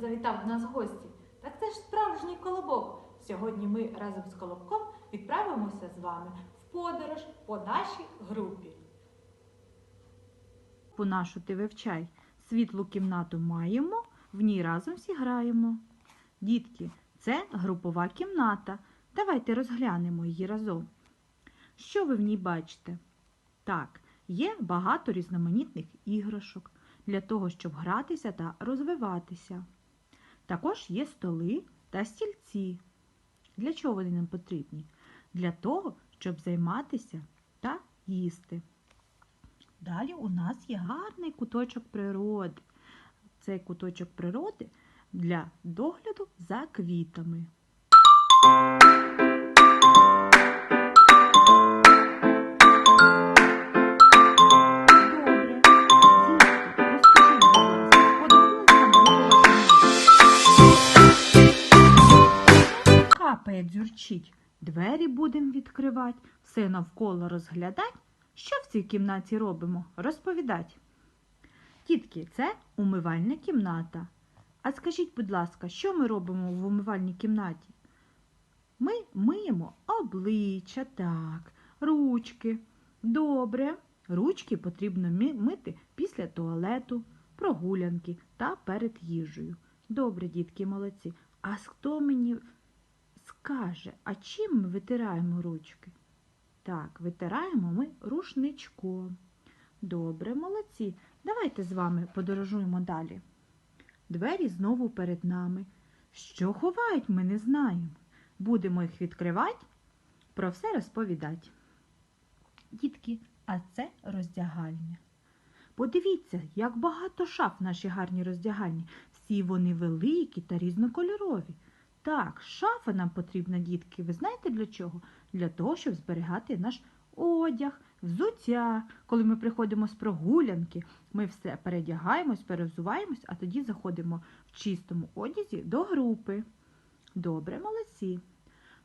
завітав до нас в гості. Так це ж справжній колобок. Сьогодні ми разом з колобком відправимося з вами в подорож по нашій групі. По нашу ти вивчай. Світлу кімнату маємо, в ній разом всі граємо. Дітки, це групова кімната. Давайте розглянемо її разом. Що ви в ній бачите? Так, є багато різноманітних іграшок для того, щоб гратися та розвиватися. Також є столи та стільці. Для чого вони нам потрібні? Для того, щоб займатися та їсти. Далі у нас є гарний куточок природи. Цей куточок природи для догляду за квітами. Капає дзюрчить. Двері будемо відкривати, все навколо розглядать. Що в цій кімнаті робимо? Розповідать. Тітки, це умивальна кімната. А скажіть, будь ласка, що ми робимо в умивальній кімнаті? Ми миємо обличчя, так, ручки. Добре. Ручки потрібно мити після туалету, прогулянки та перед їжею. Добре, дітки, молодці. А хто мені скаже, а чим ми витираємо ручки? Так, витираємо ми рушничком. Добре, молодці. Давайте з вами подорожуємо далі. Двері знову перед нами. Що ховають, ми не знаємо. Будемо їх відкривати, про все розповідати. Дітки, а це роздягальня. Подивіться, як багато шаф в нашій гарній роздягальні. Всі вони великі та різнокольорові. Так, шафа нам потрібна, дітки. Ви знаєте для чого? Для того, щоб зберігати наш одяг, взуття. Коли ми приходимо з прогулянки, ми все передягаємось, перевзуваємось, а тоді заходимо в чистому одязі до групи. Добре, молодці.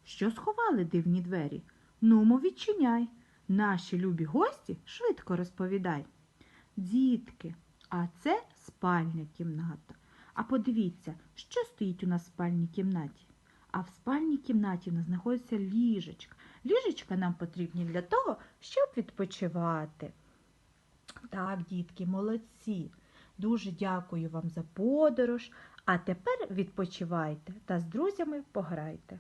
Що сховали дивні двері? Нумо, відчиняй. Наші любі гості швидко розповідай. Дітки, а це спальня кімната. А подивіться, що стоїть у нас в спальній кімнаті. А в спальній кімнаті у нас знаходиться ліжечка. Ліжечка нам потрібні для того, щоб відпочивати. Так, дітки, молодці. Дуже дякую вам за подорож. А тепер відпочивайте та з друзями пограйте.